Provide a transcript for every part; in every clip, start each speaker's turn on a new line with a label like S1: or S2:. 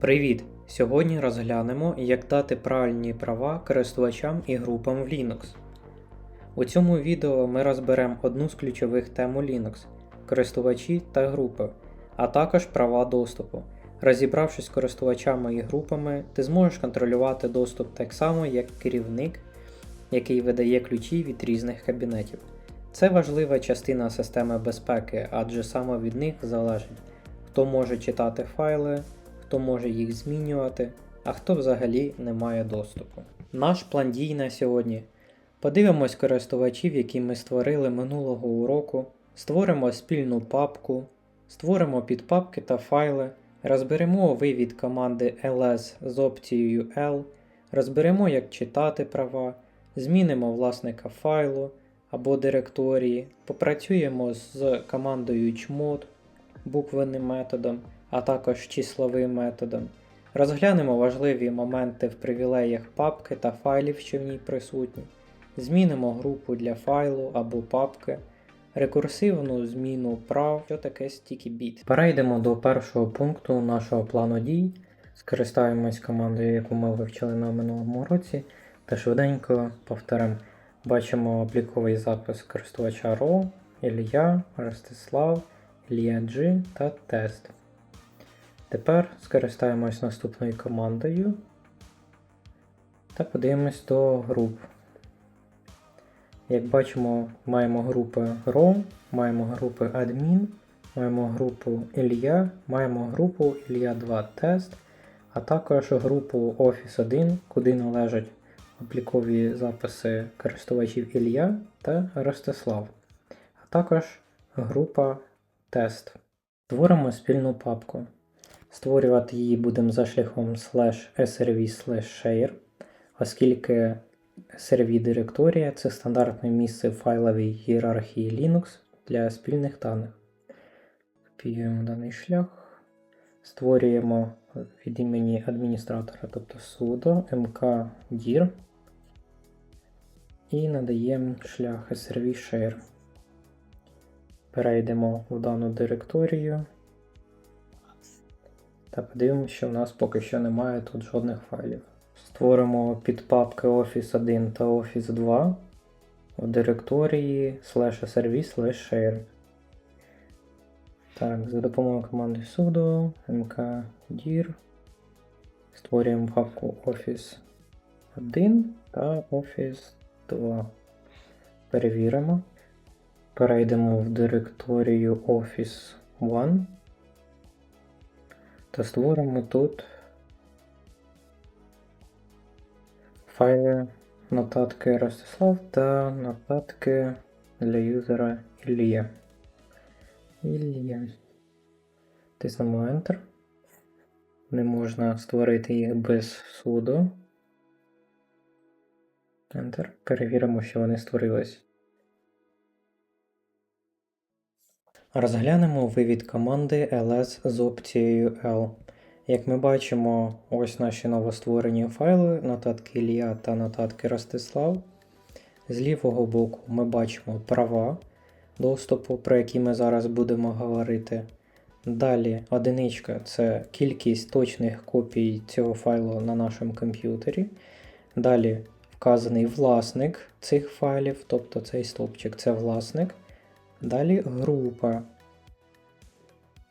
S1: Привіт! Сьогодні розглянемо, як дати правильні права користувачам і групам в Linux. У цьому відео ми розберемо одну з ключових тем у Linux користувачі та групи, а також права доступу. Розібравшись з користувачами і групами, ти зможеш контролювати доступ так само, як керівник, який видає ключі від різних кабінетів. Це важлива частина системи безпеки, адже саме від них залежить, хто може читати файли, хто може їх змінювати, а хто взагалі не має доступу. Наш план дій на сьогодні. Подивимось користувачів, які ми створили минулого уроку, створимо спільну папку, створимо підпапки та файли, розберемо вивід команди ls з опцією L, розберемо, як читати права, змінимо власника файлу або директорії, попрацюємо з командою chmod, буквенним методом, а також числовим методом. Розглянемо важливі моменти в привілеях папки та файлів, що в ній присутні. Змінимо групу для файлу або папки, рекурсивну зміну прав, що таке sticky bit. Перейдемо до першого пункту нашого плану дій. Скористаємось командою, яку ми вивчили на минулому році, та швиденько повторимо. Бачимо обліковий запис користувача RO, Ілля, Ростислав, Ілля G та тест. Тепер скористаємось наступною командою та подивимось до груп. Як бачимо, маємо групи ROM, маємо групи Admin, маємо групу Ілля, маємо групу Ілля 2 Тест, а також групу Office 1, куди належать облікові записи користувачів Ілля та Ростислав, а також група Тест. Створимо спільну папку. Створювати її будемо за шляхом slash srv slash share, оскільки srv директорія це стандартне місце в файловій ієрархії Linux для спільних даних. Копіюємо даний шлях, створюємо від імені адміністратора, тобто sudo mkdir і надаємо шлях srv share. Перейдемо в дану директорію. Та подивимося, що в нас поки що немає тут жодних файлів. Створимо підпапки Office 1 та Office 2 в директорії slash service slash share. Так, за допомогою команди sudo mkdir створюємо папку Office 1 та Office 2. Перевіримо. Перейдемо в директорію Office 1 та створимо тут файли нотатки Ростислав та нотатки для юзера Ілія. Ілія. Тиснемо Enter. Не можна створити їх без sudo. Enter. Перевіримо, що вони створились. Розглянемо вивід команди ls з опцією L. Як ми бачимо, ось наші новостворені файли, нотатки Ілля та нотатки Ростислав. З лівого боку ми бачимо права доступу, про які ми зараз будемо говорити. Далі одиничка це кількість точних копій цього файлу на нашому комп'ютері. Далі вказаний власник цих файлів, тобто цей стовпчик це власник. Далі група.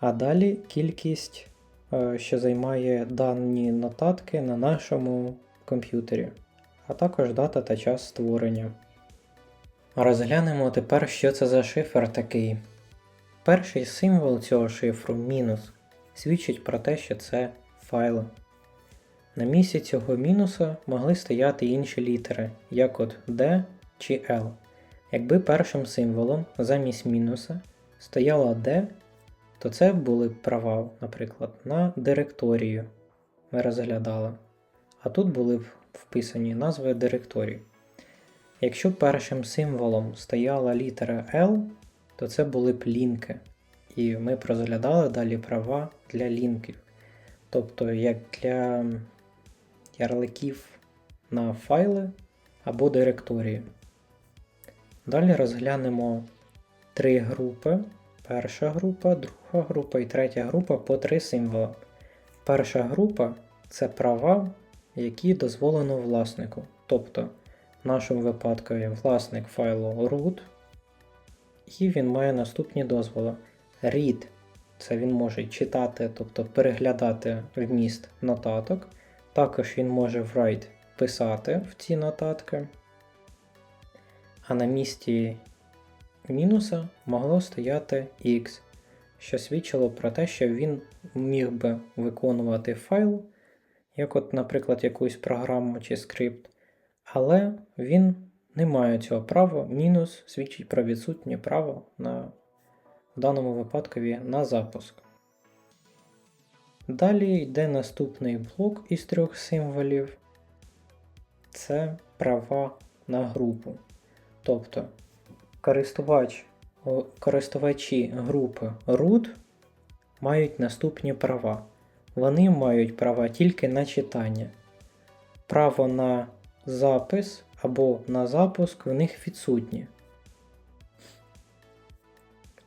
S1: А далі кількість, е, що займає дані нотатки на нашому комп'ютері, а також дата та час створення. Розглянемо тепер, що це за шифр такий. Перший символ цього шифру мінус свідчить про те, що це файл. На місці цього мінуса могли стояти інші літери, як от D чи L. Якби першим символом замість мінуса стояла D, то це були б права, наприклад, на директорію ми розглядали. А тут були б вписані назви директорій. Якщо першим символом стояла літера L, то це були б лінки. І ми розглядали далі права для лінків. Тобто як для ярликів на файли або директорії. Далі розглянемо три групи. Перша група, друга група і третя група по три символи. Перша група це права, які дозволено власнику. Тобто, в нашому випадку є власник файлу root, і він має наступні дозволи. Read це він може читати, тобто переглядати вміст нотаток. Також він може write писати в ці нотатки. А на місці мінуса могло стояти X, що свідчило про те, що він міг би виконувати файл, як, от, наприклад, якусь програму чи скрипт, але він не має цього права. Мінус свідчить про відсутнє право на в даному випадкові на запуск. Далі йде наступний блок із трьох символів. Це права на групу. Тобто користувач, користувачі групи root мають наступні права. Вони мають права тільки на читання. Право на запис або на запуск в них відсутні.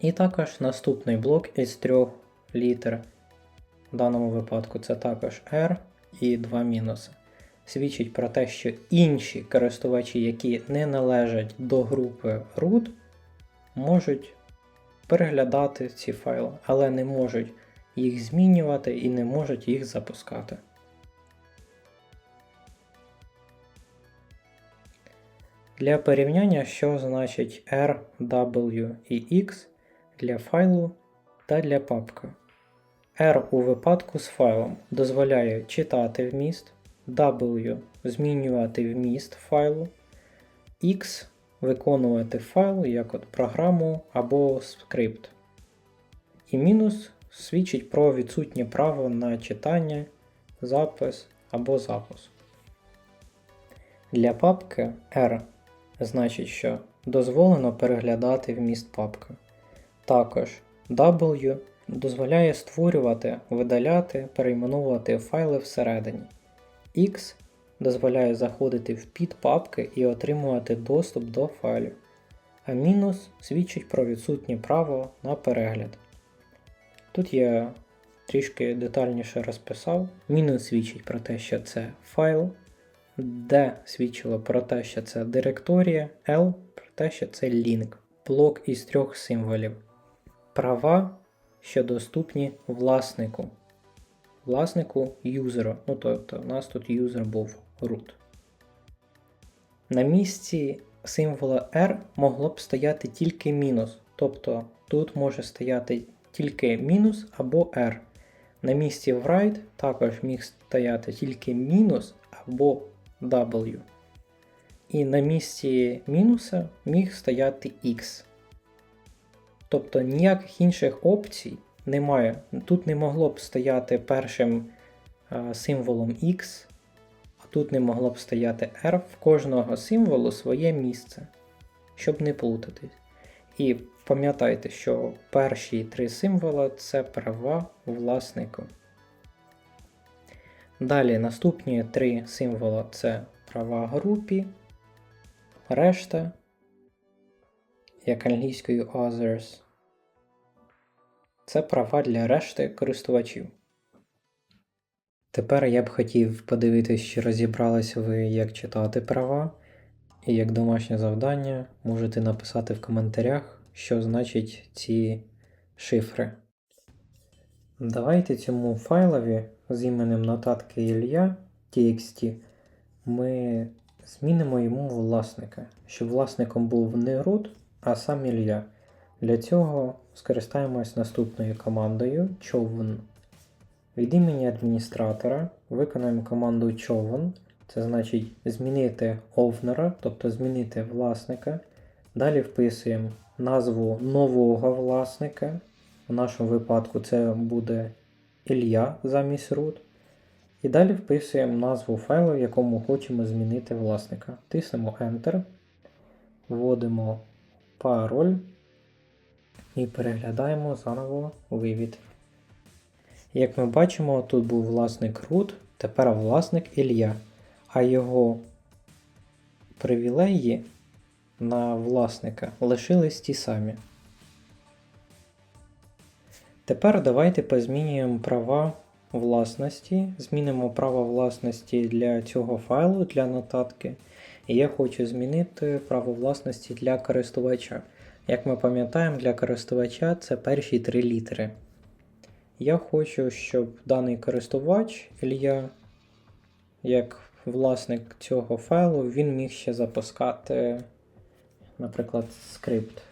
S1: І також наступний блок із трьох літер. В даному випадку це також R і два мінуси. Свідчить про те, що інші користувачі, які не належать до групи root, можуть переглядати ці файли, але не можуть їх змінювати і не можуть їх запускати. Для порівняння, що значить R, W і X для файлу та для папки. R у випадку з файлом дозволяє читати вміст, W змінювати вміст файлу, X виконувати файл як от програму або скрипт. І мінус свідчить про відсутнє право на читання, запис або запуск. Для папки R значить, що дозволено переглядати вміст папки. Також W дозволяє створювати, видаляти, перейменовувати файли всередині. X дозволяє заходити в підпапки і отримувати доступ до файлів, а мінус свідчить про відсутнє право на перегляд. Тут я трішки детальніше розписав. Мінус свідчить про те, що це файл, D свідчило про те, що це директорія, L про те, що це лінк, блок із трьох символів. Права, що доступні власнику. Власнику юзера. Ну тобто, у нас тут юзер був root. На місці символа R могло б стояти тільки мінус. Тобто тут може стояти тільки мінус або R. На місці write також міг стояти тільки мінус або W. І на місці мінуса міг стояти X. Тобто ніяких інших опцій немає. Тут не могло б стояти першим а, символом X, а тут не могло б стояти R в кожного символу своє місце, щоб не плутатись. І пам'ятайте, що перші три символа це права власнику. Далі наступні три символа це права групі, решта, як англійською others. Це права для решти користувачів. Тепер я б хотів подивитись, чи розібрались ви, як читати права, і як домашнє завдання можете написати в коментарях, що значить ці шифри. Давайте цьому файлові з іменем нотатки Ілля TXT ми змінимо йому власника, щоб власником був не root, а сам Ілля. Для цього скористаємось наступною командою човен. Від імені адміністратора виконаємо команду човен. Це значить змінити овнера, тобто змінити власника. Далі вписуємо назву нового власника. В нашому випадку це буде Ілля замість root. І далі вписуємо назву файлу, в якому хочемо змінити власника. Тиснемо Enter, вводимо пароль і переглядаємо заново вивід. Як ми бачимо, тут був власник root, тепер власник Ілля, а його привілеї на власника лишились ті самі. Тепер давайте позмінюємо права власності, змінимо право власності для цього файлу для нотатки. І я хочу змінити право власності для користувача. Як ми пам'ятаємо, для користувача це перші три літери. Я хочу, щоб даний користувач Ілья, як власник цього файлу, він міг ще запускати, наприклад, скрипт.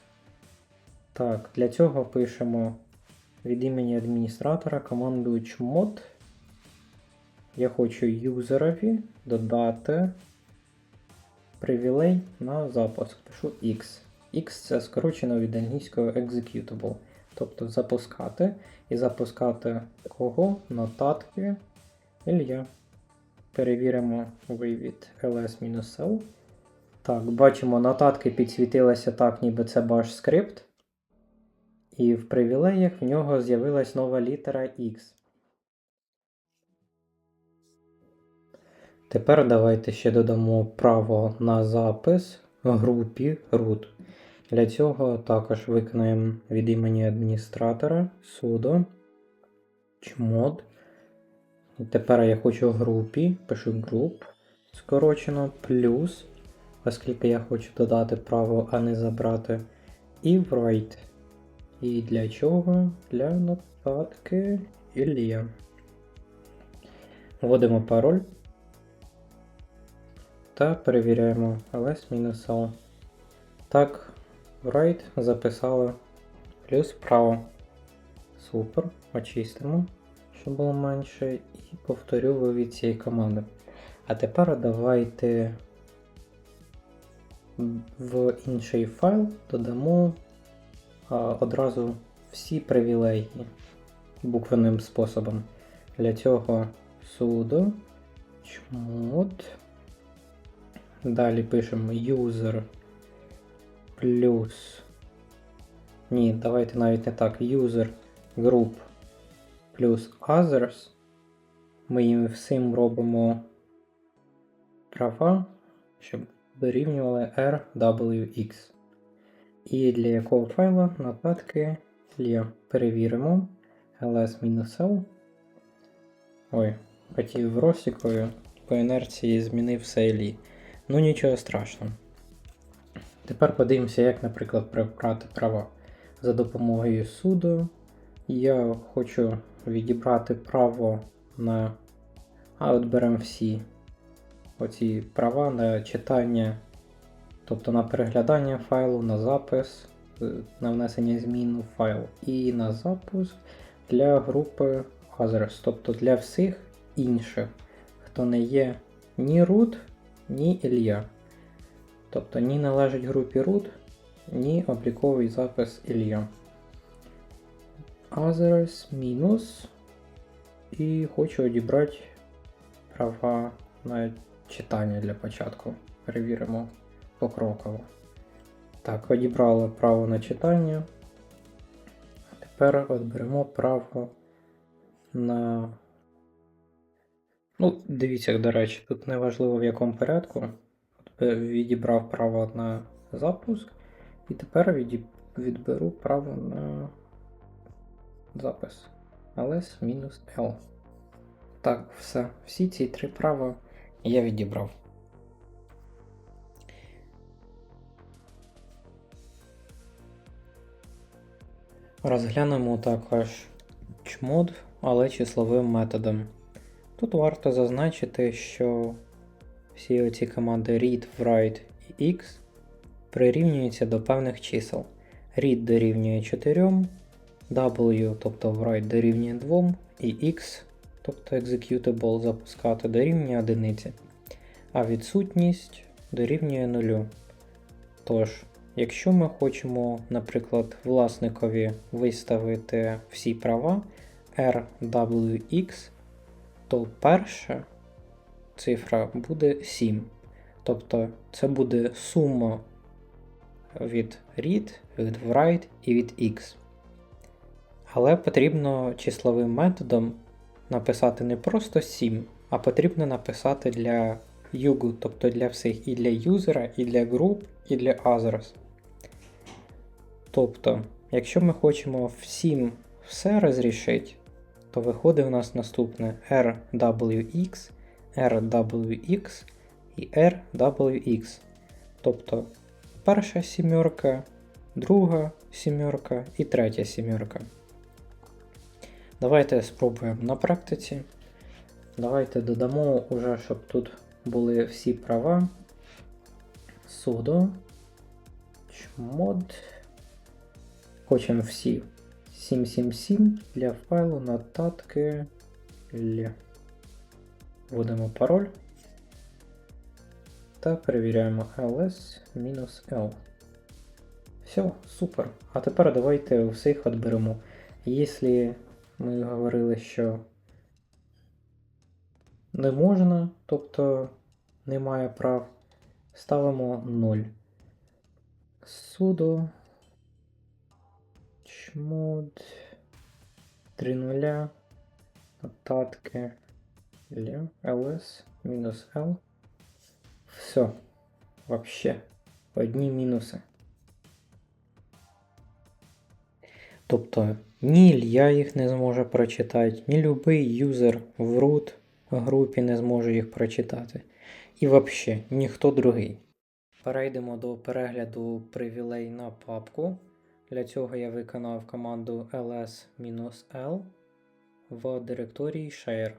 S1: Так, для цього пишемо від імені адміністратора команду chmod. Я хочу юзерові додати привілей на запуск. Пишу X. X це скорочено від англійського executable. Тобто запускати і запускати кого? Нотатки Ілья. Перевіримо вивід ls-l. Так, бачимо, нотатки підсвітилися так, ніби це bash скрипт. І в привілеях в нього з'явилась нова літера X. Тепер давайте ще додамо право на запис групі root. Для цього також виконаємо від імені адміністратора sudo chmod. І тепер я хочу в групі, пишу group, скорочено, плюс, оскільки я хочу додати право, а не забрати, і write. І для чого? Для нотатки Ілля. Вводимо пароль та перевіряємо ls-l. Так, write записали плюс право. Супер. Очистимо, щоб було менше, і повторю вивід цієї команди. А тепер давайте в інший файл додамо а, одразу всі привілеї буквенним способом. Для цього sudo chmod. Далі пишемо user плюс. Ні, давайте навіть не так. User group плюс others. Ми їм всім робимо права, щоб дорівнювали RWX. І для якого файла нотатки є. Перевіримо ls-l. Ой, хотів росікою, по інерції змінив сейлі. Ну нічого страшного. Тепер подивимося, як, наприклад, прибрати права. За допомогою sudo. Я хочу відібрати право на. А от беремо всі оці права на читання, тобто на переглядання файлу, на запис, е, на внесення змін у файл і на запуск для групи Others, тобто для всіх інших, хто не є ні root, ні Ілля. Тобто ні належить групі root, ні обліковий запис Ілля. Others мінус. І хочу одібрати права на читання для початку. Перевіримо покроково. Так, одібрали право на читання. Тепер от беремо право на. Ну, дивіться, до речі, тут не важливо в якому порядку. От відібрав право на запуск. І тепер відберу право на запис. ls-l. Так, все. Всі ці три права я відібрав. Розглянемо також чмод, але числовим методом. Тут варто зазначити, що всі оці команди read, write і x прирівнюються до певних чисел. Read дорівнює 4, W, тобто write дорівнює 2, і X, тобто executable запускати дорівнює 1. А відсутність дорівнює 0. Тож, якщо ми хочемо, наприклад, власникові виставити всі права RWX, то перша цифра буде 7. Тобто це буде сума від read, від write і від x. Але потрібно числовим методом написати не просто 7, а потрібно написати для югу, тобто для всіх і для юзера, і для груп, і для others. Тобто, якщо ми хочемо всім все розрішити, то виходить у нас наступне RWX, RWX і RWX. Тобто перша сімерка, друга сімерка і третя сімерка. Давайте спробуємо на практиці. Давайте додамо уже, щоб тут були всі права. sudo chmod. Хочемо всі 777 для файлу нотатки L. Вводимо пароль та перевіряємо ls-l. Все, супер. А тепер давайте всіх відберемо. Якщо ми говорили, що не можна, тобто немає прав, ставимо 0. sudo chmod 3.0 нотатки L, ls мінус L. Все. Вообще. Одні мінуси. Тобто ні Ілья їх не зможе прочитати, ні любий юзер в root групі не зможе їх прочитати. І взагалі ніхто другий. Перейдемо до перегляду привілей на папку. Для цього я виконав команду ls-l в директорії share,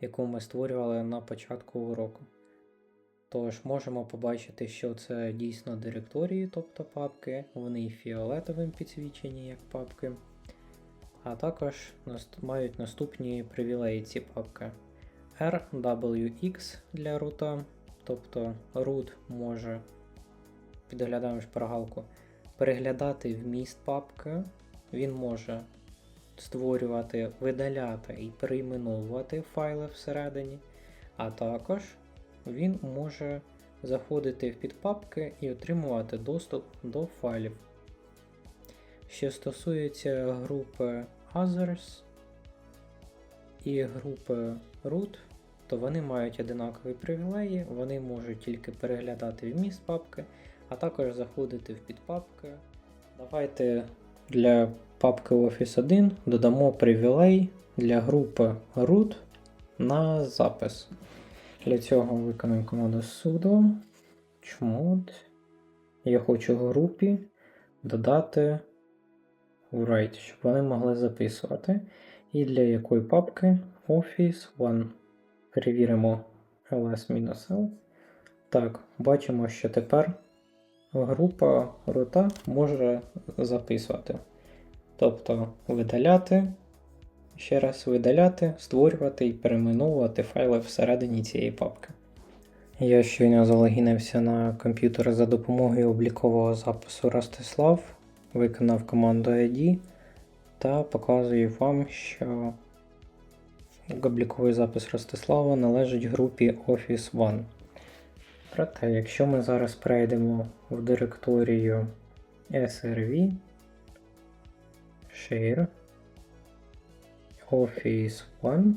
S1: яку ми створювали на початку уроку. Тож можемо побачити, що це дійсно директорії, тобто папки, вони фіолетовим підсвічені як папки. А також мають наступні привілеї ці папки. RWX для рута, тобто root може, підглядаємо шпаргалку, переглядати вміст папки, він може створювати, видаляти і перейменовувати файли всередині, а також він може заходити в підпапки і отримувати доступ до файлів. Що стосується групи Others і групи Root, то вони мають одинакові привілеї, вони можуть тільки переглядати вміст папки, а також заходити в підпапки. Давайте для папки Office 1 додамо привілей для групи root на запис. Для цього виконаємо команду sudo chmod. Я хочу групі додати write, щоб вони могли записувати. І для якої папки Office 1. Перевіримо ls-l. Так, бачимо, що тепер група рута може записувати. Тобто видаляти, ще раз видаляти, створювати і перейменовувати файли всередині цієї папки. Я щойно залогінився на комп'ютер за допомогою облікового запису Ростислав, виконав команду ID та показую вам, що обліковий запис Ростислава належить групі Office One. Проте, якщо ми зараз перейдемо в директорію SRV, Share, Office One,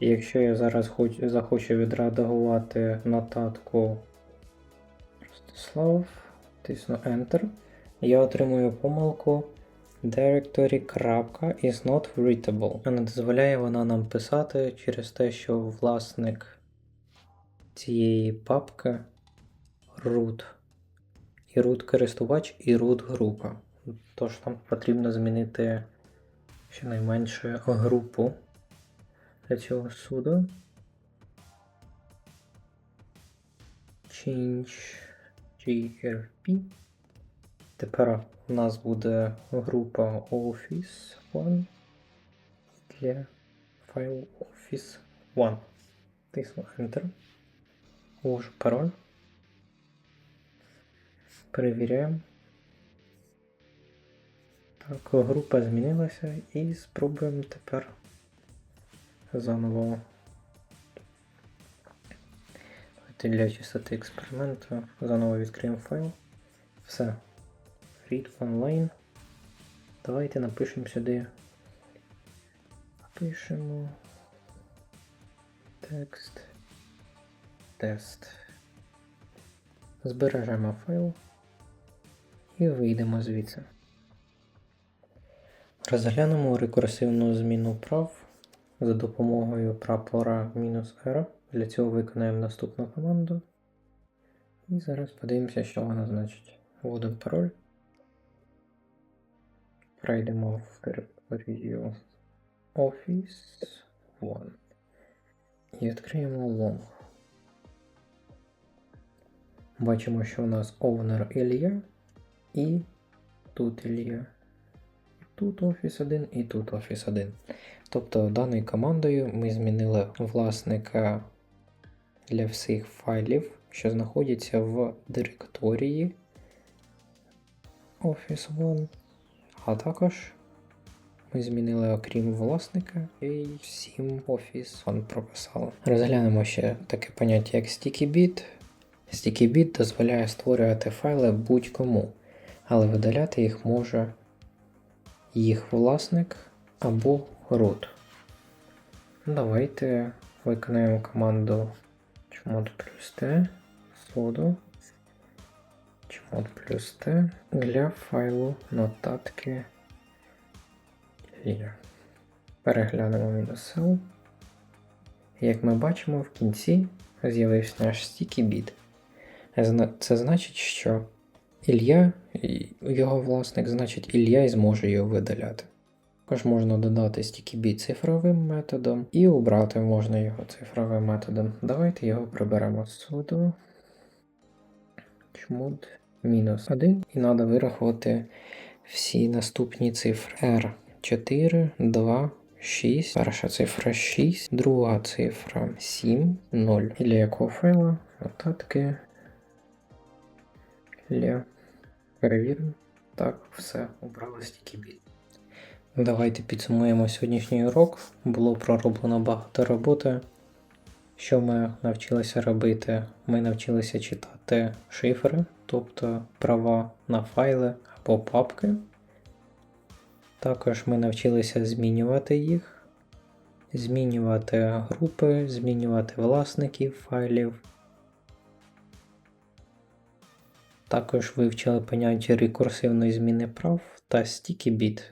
S1: і якщо я зараз хоч, захочу відредагувати нотатку Ростислав, тисну Enter, я отримую помилку directory is not readable. Не дозволяє вона нам писати через те, що власник цієї папки root. І root користувач, і root група. Тож нам потрібно змінити щонайменше групу для цього суду. Change grp. Тепер у нас буде група Office One для файлу Office One. Тисну Enter. Ввожу пароль. Перевіряємо. Так, група змінилася і спробуємо тепер заново. Давайте для чистоти експерименту заново відкриємо файл. Все. Read online. Давайте напишемо сюди. Пишемо текст. Тест. Збережемо файл і вийдемо звідси. Розглянемо рекурсивну зміну прав за допомогою прапора "-r". Для цього виконаємо наступну команду. І зараз подивимося, що вона значить. Вводимо пароль. Пройдемо в територію Office One. І відкриємо Long. Бачимо, що у нас owner Ілля і тут Ілля. Тут Office 1 і тут Office 1. Тобто даною командою ми змінили власника для всіх файлів, що знаходяться в директорії Office One. А також ми змінили окрім власника і всім Office One прописали. Розглянемо ще таке поняття як StickyBit. StickyBit дозволяє створювати файли будь-кому, але видаляти їх може їх власник або root. Давайте виконаємо команду chmod плюс t sudo chmod плюс t для файлу нотатки Lia. Переглянемо мінус L. Як ми бачимо, в кінці з'явився наш StickyBit. Це значить, що Ілля, і його власник, значить Ілля і зможе його видаляти. Також можна додати StickyBit цифровим методом і обрати можна його цифровим методом. Давайте його приберемо sudo chmod мінус 1 і треба вирахувати всі наступні цифри. R 4, 2, 6, перша цифра 6, друга цифра 7, 0. І для якого файла? Нотатки. Для перевіримо. Так, все, обрали StickyBit. Давайте підсумуємо сьогоднішній урок. Було пророблено багато роботи. Що ми навчилися робити? Ми навчилися читати шифри, тобто права на файли або папки. Також ми навчилися змінювати їх, змінювати групи, змінювати власників файлів. Також вивчили поняття рекурсивної зміни прав та StickyBit.